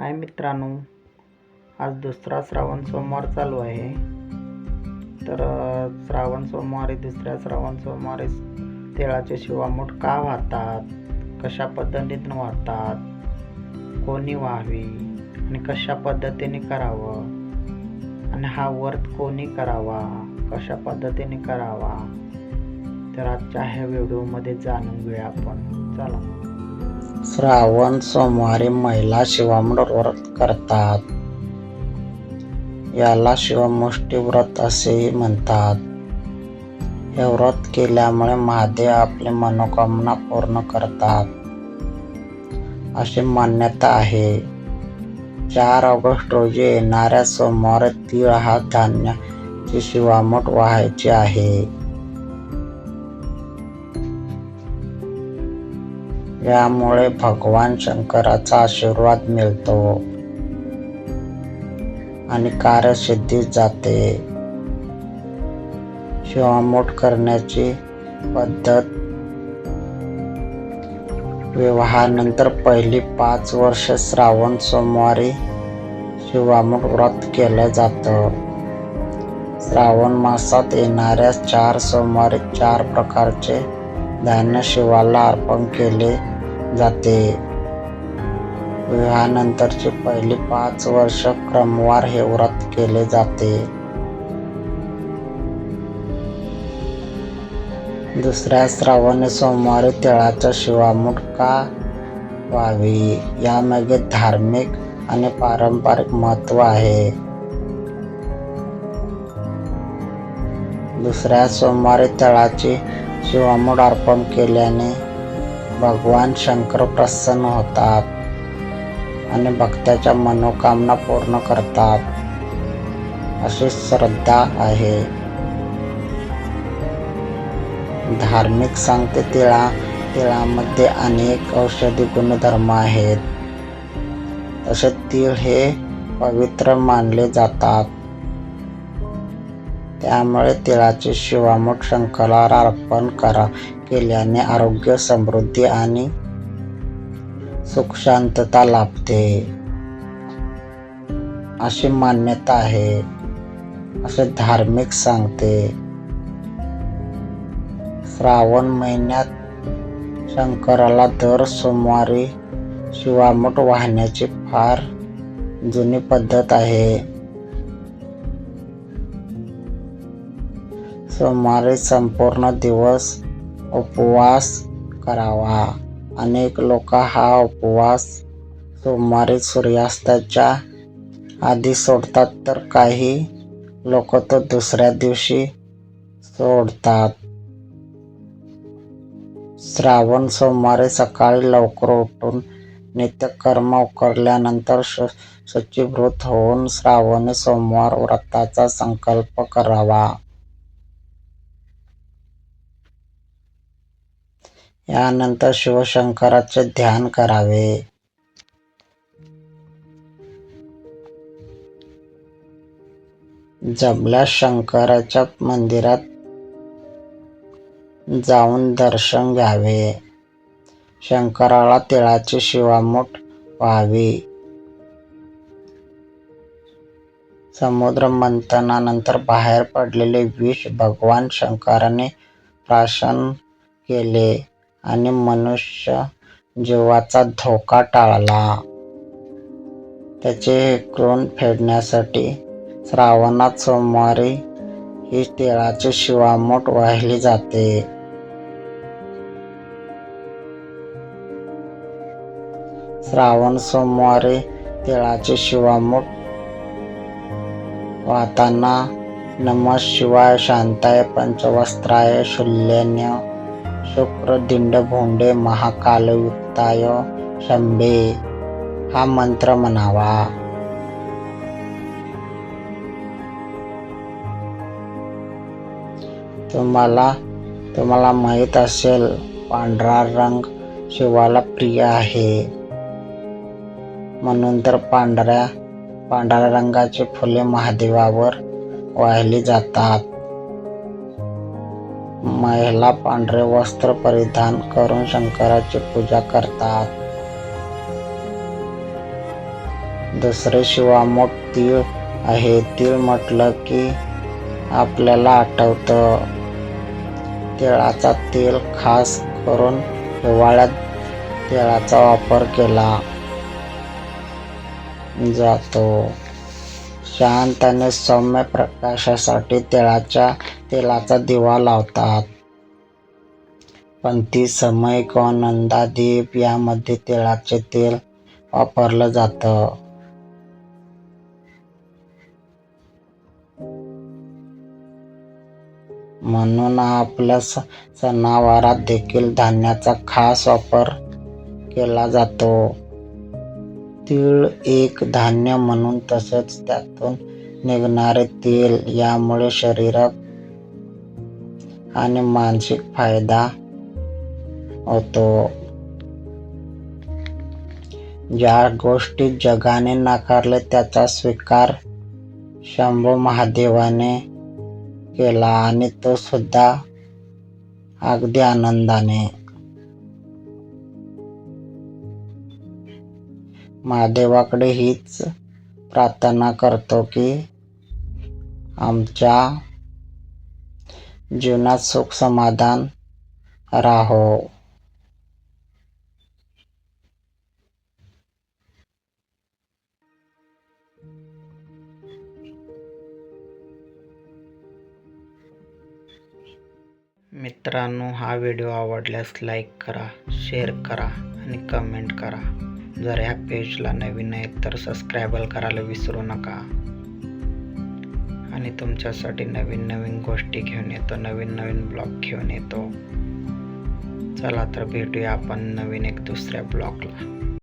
हाय मित्रांनो आज दुसरा श्रावण सोमवार चालू आहे. तर श्रावण सोमवारी दुसऱ्या श्रावण सोमवारी तिळाचे शिवामूठ का वाहतात? कशा पद्धतीनं वाहतात? कोणी व्हावी? आणि कशा पद्धतीने करावं? आणि हा व्रत कोणी करावा? कशा पद्धतीने करावा? तर आजच्या ह्या व्हिडिओमध्ये जाणून घेऊया आपण. चला. श्रावण सोमवारी महिला शिवामृत व्रत करतात. याला शिवमुष्टी व्रत असेही म्हणतात. हे व्रत केल्यामुळे महादेव आपली मनोकामना पूर्ण करतात. अशी मान्यता आहे. चार ऑगस्ट रोजी येणाऱ्या सोमवारी तीळ हा धान्याची शिवामूठ व्हायची आहे. यामुळे भगवान शंकराचा आशीर्वाद मिळतो. आणि कार्यसिद्धी जाते. शिवामोठ करण्याची पद्धत विवाहानंतर पहिली पाच वर्ष श्रावण सोमवारी शिवामूठ व्रत केलं जातं. श्रावण मासात येणाऱ्या चार सोमवारी चार प्रकारचे धान्य शिवाला अर्पण केले जाते. विवाहानंतरची पहिली पाच वर्ष क्रमवार हे व्रत केले जाते. दुसऱ्या श्रावण सोमवारी तिळाचा शिवामुटका का व्हावी. यामागे धार्मिक आणि पारंपरिक महत्त्व आहे. दुसऱ्या सोमवारी तळाची शिवामूड अर्पण केल्याने भगवान शंकर प्रसन्न होतात आणि भक्ताच्या मनोकामना पूर्ण करतात. अशी श्रद्धा आहे. धार्मिक सांगते तिळा तिळामध्ये अनेक औषधी गुणधर्म आहेत. तसे तीळ हे पवित्र मानले जातात. त्यामुळे तिळाचे शिवामूठ शंकराला अर्पण करा केल्याने आरोग्य समृद्धी आणि सुखशांतता लाभते. अशी मान्यता आहे. असे धार्मिक सांगते. श्रावण महिन्यात शंकराला दर सोमवारी शिवामूठ वाहण्याची फार जुनी पद्धत आहे. सोमवारी संपूर्ण दिवस उपवास करावा. अनेक लोक हा उपवास सोमवारी सूर्यास्ताच्या आधी सोडतात तर काही लोक तो दुसऱ्या दिवशी सोडतात. श्रावण सोमवारी सकाळी लवकर उठून नित्यकर्म उकरल्यानंतर श शुचिभूत होऊन श्रावणी सोमवार व्रताचा संकल्प करावा. यानंतर शिवशंकराचे ध्यान करावे. जमल्यास शंकराच्या मंदिरात जाऊन दर्शन घ्यावे. शंकराला तिळाची शिवामूठ व्हावी. समुद्र मंथनानंतर बाहेर पडलेले विष भगवान शंकराने प्राशन केले. आणि मनुष्य जीवाचा धोका टाळला. त्याचे क्रोन फेडण्यासाठी श्रावणात सोमवारी ही तिळाची शिवामूठ वाहिली जाते. श्रावण सोमवारी तिळाची शिवामूठ वाहताना नम शिवाय शांताय पंचवस्त्राय शूल्यन्य शुक्र दिंड भोंडे महाकालयुक्ताय शंभे. हा मंत्र म्हणावा. तुम्हाला तुम्हाला माहीत असेल पांढरा रंग शिवाला प्रिय आहे. म्हणून तर पांढऱ्या पांढऱ्या रंगाची फुले महादेवावर वाहिली जातात. महिला पांढरे वस्त्र परिधान करून शंकराची पूजा करतात. दुसरे शिवामोठ तीळ आहे. तीळ म्हटलं की आपल्याला आठवतं. तिळाचा तेल खास करून हिवाळ्यात तिळाचा वापर केला जातो. शांत आणि सौम्य प्रकाशासाठी तिळाच्या तेलाचा दिवा लावतात. पंथी समय किंवा नंदादीप यामध्ये तेलाचे तेल वापरलं जातं. म्हणून आपल्या स- सणावारात देखील धान्याचा खास वापर केला जातो. तीळ एक धान्य म्हणून तसेच त्यातून निघणारे तेल यामुळे शरीरात आणि मानसिक फायदा होतो. ज्या गोष्टी जगाने नाकारले त्याचा स्वीकार शंभू महादेवाने केला आणि तो सुद्धा अगदी आनंदाने. महादेवाकडे हीच प्रार्थना करतो की आमच्या जीवनात सुख समाधान राहो. मित्रांनो हा व्हिडिओ आवडल्यास लाईक करा शेअर करा आणि कमेंट करा. जर ह्या पेजला नवीन आहे तर सबस्क्राईबल करायला विसरू नका. आणि तुमच्यासाठी नवीन नवीन गोष्टी घेऊन येतो नवीन नवीन ब्लॉग घेऊन येतो. चला तर भेटूया आपण नवीन एक दुसऱ्या ब्लॉगला.